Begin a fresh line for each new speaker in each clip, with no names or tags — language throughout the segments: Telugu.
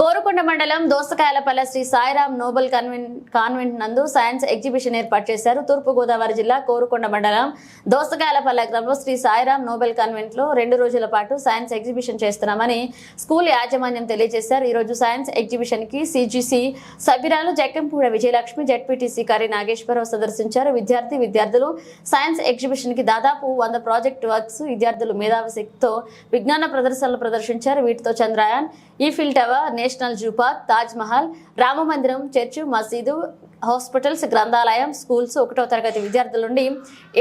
కోరుకొండ మండలం Dosakayalapalle Sri Sairam Nobel convent convent నందు సైన్స్ ఎగ్జిబిషన్ ఏర్పాటు చేశారు. తూర్పుగోదావరి జిల్లా కోరుకొండ మండలం దోసకాయలపల్లె గ్రామంలో శ్రీ సాయిరామ్ నోబెల్ కాన్వెంట్లో రెండు రోజుల పాటు సైన్స్ ఎగ్జిబిషన్ చేస్తున్నామని స్కూల్ యాజమాన్యం తెలియజేశారు. ఈ రోజు సైన్స్ ఎగ్జిబిషన్కి సిజిసి సభ్యురాలు జక్కంపూడ విజయలక్ష్మి జడ్పీటీసీ కరి నాగేశ్వరరావు సందర్శించారు. విద్యార్థి విద్యార్థులు సైన్స్ ఎగ్జిబిషన్కి దాదాపు వంద ప్రాజెక్ట్ వర్క్స్ విద్యార్థులు మేధావశక్తితో విజ్ఞాన ప్రదర్శనలు ప్రదర్శించారు. వీటితో Chandrayaan Eiffel tower national zoo park Taj Mahal Rama మందిరం మసీదు హాస్పిటల్స్ గ్రంథాలయం స్కూల్స్ ఒకటవ తరగతి విద్యార్థుల నుండి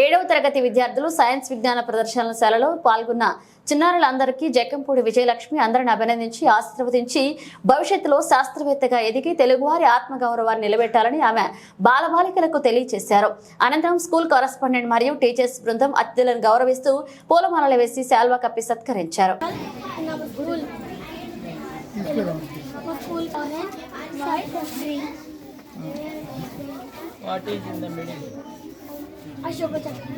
ఏడవ తరగతి విద్యార్థులు సైన్స్ విజ్ఞాన ప్రదర్శనశాలలో పాల్గొన్న చిన్నారులందరికీ జక్కంపూడి విజయలక్ష్మి అందరిని అభినందించి ఆశీర్వదించి భవిష్యత్తులో శాస్త్రవేత్తగా ఎదిగి తెలుగువారి ఆత్మగౌరవాన్ని నిలబెట్టాలని ఆమె బాలబాలికలకు తెలియజేశారు అనంతరం స్కూల్ కరస్పాండెంట్ మరియు టీచర్స్ బృందం అతిథులను గౌరవిస్తూ పూలమాలలు వేసి శాల్వా కప్పి సత్కరించారు.
నా స్కూల్ మా school free
What is in the middle?
Ashoka Chakra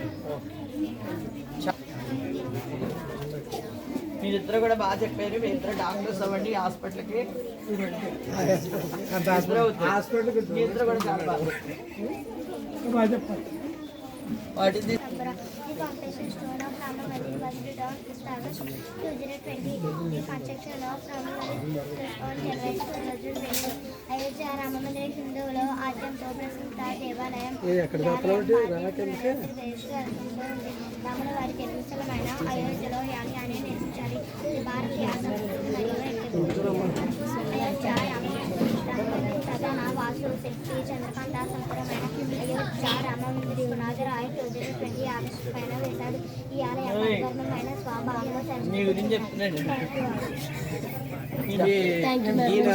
మీరిద్దరు కూడా బాగా చెప్పారు. మీ ఇద్దరు డాక్టర్స్ అవ్వండి హాస్పిటల్కి ఇద్దరు అవుతారు. మీ ఇద్దరు కూడా చాలా బాగా what is this
The competition stone of Ramavati was built on established 2020. The construction of Ramavati on January 2020. Ayodhya Rama Mandira హిందువులు ఆద్యంతో ప్రసిద్ధ దేవాలయం రాముల వారి జన్మస్థలమైన అయోధ్యలో యాని అని నిర్మించాలి ఇది భారతీయ సంస్కృతి మరియు అయోధ్య రామమందిరం ప్రధాన వాస్తు శక్తి చంద్రకాంత సంపూర్ణమైన అయోధ్య రామమందిరి పునాదిరాయ టూ ట్వంటీ ఆగస్టు పైన వేశాడు ఈ ఆలయం ధర్మమైన స్వభావంలో
మీ గురించి చెప్తున్నాడు ఇది
ఈయన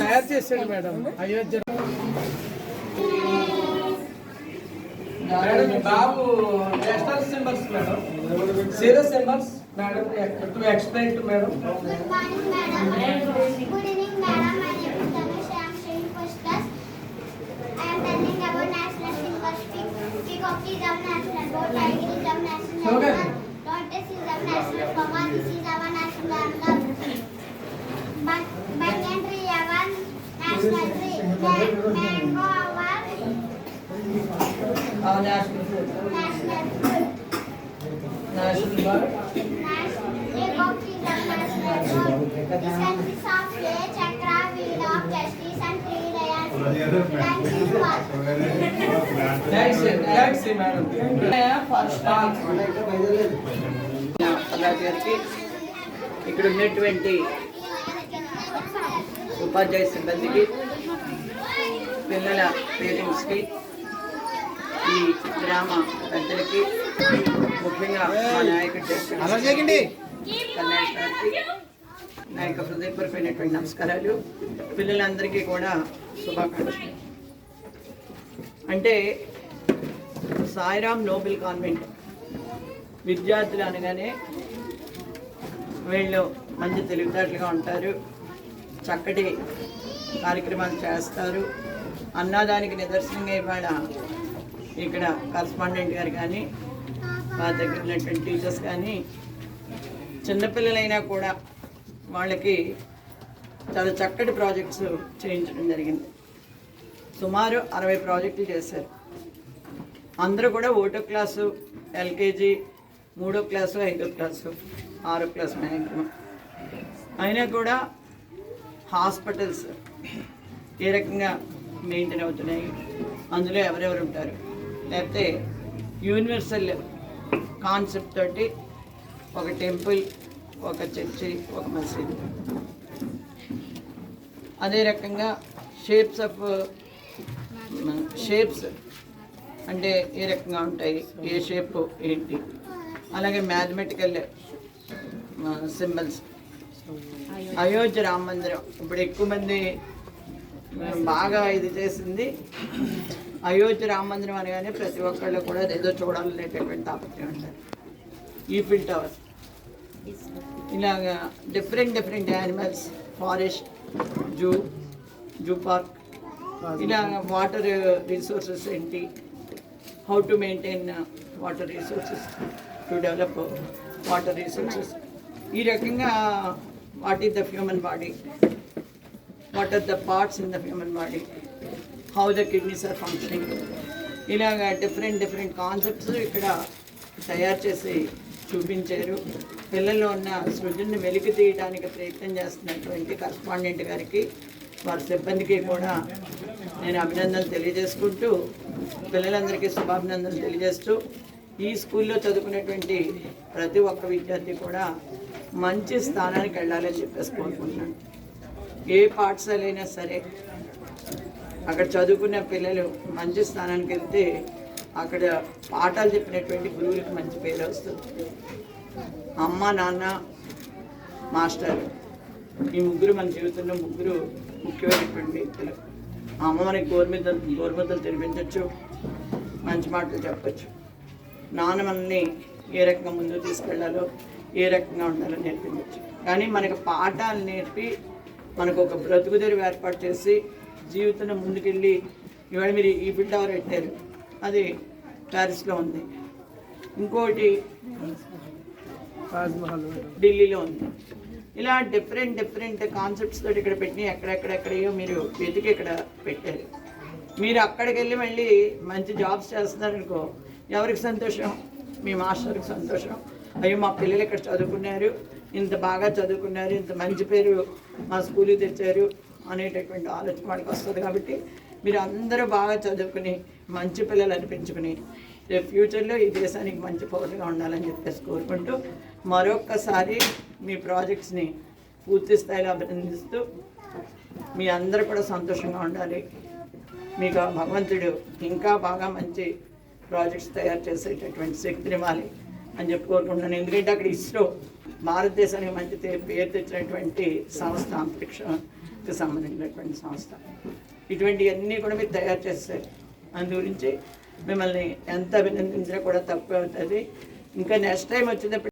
తయారు చేశాడు madam Ayodhya. Madam Babu national symbols madam. Serious symbols madam to explain to madam
chakra, wheel all.
Thanks thanks
ఇక్కడ ఉన్నటువంటి ఉపాధ్యాయ సిబ్బందికి పిల్లల పేరెంట్స్కి ఈ గ్రామ పెద్దలకి ముఖ్యంగా మా నాయకుడు నా యొక్క హృదయపూర్వకమైనటువంటి నమస్కారాలు. పిల్లలందరికీ కూడా శుభాకాంక్షలు. అంటే సాయిరామ్ నోబెల్ కాన్వెంట్ విద్యార్థులు అనగానే వీళ్ళు మంచి తెలివితేటలుగా ఉంటారు. చక్కటి కార్యక్రమాలు చేస్తారు. అన్నదానికి నిదర్శనంగా ఇవాళ ఇక్కడ కరస్పాండెంట్ గారు కానీ మా దగ్గర ఉన్నటువంటి టీచర్స్ కానీ చిన్నపిల్లలైనా కూడా వాళ్ళకి చాలా చక్కటి ప్రాజెక్ట్స్ చేయించడం జరిగింది. సుమారు అరవై ప్రాజెక్టులు చేశారు. అందరూ కూడా ఒకటో క్లాసు ఎల్కేజీ మూడో క్లాసు ఐదో క్లాసు ఆరో క్లాస్ మ్యాక్సిమం అయినా కూడా హాస్పిటల్స్ ఏ రకంగా మెయింటైన్ అవుతున్నాయి? అందులో ఎవరెవరు ఉంటారు? లేకపోతే యూనివర్సల్ కాన్సెప్ట్ తోటి ఒక టెంపుల్ ఒక చర్చి ఒక మసీద్. అదే రకంగా షేప్స్ ఆఫ్ షేప్స్ అంటే ఏ రకంగా ఉంటాయి ఏ షేప్ ఏంటి? అలాగే మ్యాథమెటికల్ సింబల్స్. అయోధ్య రామ మందిరం. ఇప్పుడు ఎక్కువ మంది బాగా ఇది చేసింది అయోధ్య రామ మందిరం అనగానే ప్రతి ఒక్కళ్ళు కూడా ఏదో చూడాలనేటటువంటి తాపత్రయం ఉంటారు ఈఫిల్ టవర్. ఇలాగా different different animals forest zoo zoo park ఇలా వాటర్ రిసోర్సెస్ ఏంటి? How to maintain water resources to develop water resources. ఈ రకంగా what is the human body? What are the parts in the human body? How the kidneys are functioning ఇలాగా డిఫరెంట్ డిఫరెంట్ కాన్సెప్ట్స్ ఇక్కడ తయారు చేసి చూపించారు. పిల్లల్లో ఉన్న సృజన్ని వెలికి తీయడానికి ప్రయత్నం చేస్తున్నటువంటి కరస్పాండెంట్ గారికి వారి సిబ్బందికి కూడా నేను అభినందనలు తెలియజేసుకుంటూ పిల్లలందరికీ శుభాభినందనలు తెలియజేస్తూ ఈ స్కూల్లో చదువుకునేటువంటి ప్రతి ఒక్క విద్యార్థి కూడా మంచి స్థానానికి వెళ్ళాలని చెప్పేసి కోరుకుంటున్నాను. ఏ పాఠశాల అయినా సరే అక్కడ చదువుకునే పిల్లలు మంచి స్థానానికి వెళ్తే అక్కడ పాఠాలు చెప్పినటువంటి గురువులకు మంచి పేరు వస్తుంది. అమ్మ నాన్న మాస్టర్ ఈ ముగ్గురు మన జీవితంలో ముగ్గురు ముఖ్యమైనటువంటి వ్యక్తులు. అమ్మ మనకి గోరుమెద్దలు గోరుమద్దలు తినిపించవచ్చు మంచి మాటలు చెప్పచ్చు. నాన్న మనల్ని ఏ రకంగా ముందుకు తీసుకెళ్ళాలో ఏ రకంగా ఉండాలో నేర్పించవచ్చు కానీ మనకు పాఠాలు నేర్పి మనకు ఒక బ్రతుకు ఏర్పాటు చేసి జీవితంలో ముందుకెళ్ళి ఇవాళ మీరు ఈ బిల్డ్ అవర్ పెట్టారు. అది ప్యారిస్లో ఉంది. ఇంకోటి ఢిల్లీలో ఉంది. ఇలా డిఫరెంట్ డిఫరెంట్ కాన్సెప్ట్స్ తోటి ఇక్కడ పెట్టి ఎక్కడెక్కడెక్కడయో మీరు వెతికి ఇక్కడ పెట్టారు. మీరు అక్కడికి వెళ్ళి మళ్ళీ మంచి జాబ్స్ చేస్తున్నారనుకో ఎవరికి సంతోషం? మీ మాస్టర్కి సంతోషం. అయ్యో మా పిల్లలు ఇక్కడ చదువుకున్నారు. ఇంత బాగా చదువుకున్నారు. ఇంత మంచి పేరు మా స్కూల్కి తెచ్చారు. అనేటటువంటి ఆలోచన వాడికి వస్తుంది కాబట్టి మీరు అందరూ బాగా చదువుకుని మంచి పిల్లలు అనిపించుకుని రేపు ఫ్యూచర్లో ఈ దేశానికి మంచి పౌరులుగా ఉండాలని చెప్పేసి కోరుకుంటూ మరొక్కసారి మీ ప్రాజెక్ట్స్ని పూర్తి స్థాయిలో అభినందిస్తూ మీ అందరూ కూడా సంతోషంగా ఉండాలి. మీకు భగవంతుడు ఇంకా బాగా మంచి ప్రాజెక్ట్స్ తయారు చేసేటటువంటి శక్తిని ఇవ్వాలి అని చెప్పి కోరుకుంటున్నాను. ఎందుకంటే అక్కడ ఇస్రో భారతదేశానికి మంచి పేరు తెచ్చినటువంటి సంస్థ అంతరిక్షకు సంబంధించినటువంటి సంస్థ. ఇటువంటివన్నీ కూడా మీరు తయారు చేస్తారు. అందు గురించి మిమ్మల్ని ఎంత అభినందించినా కూడా తక్కువ అవుతుంది. ఇంకా నెక్స్ట్ టైం వచ్చినప్పుడు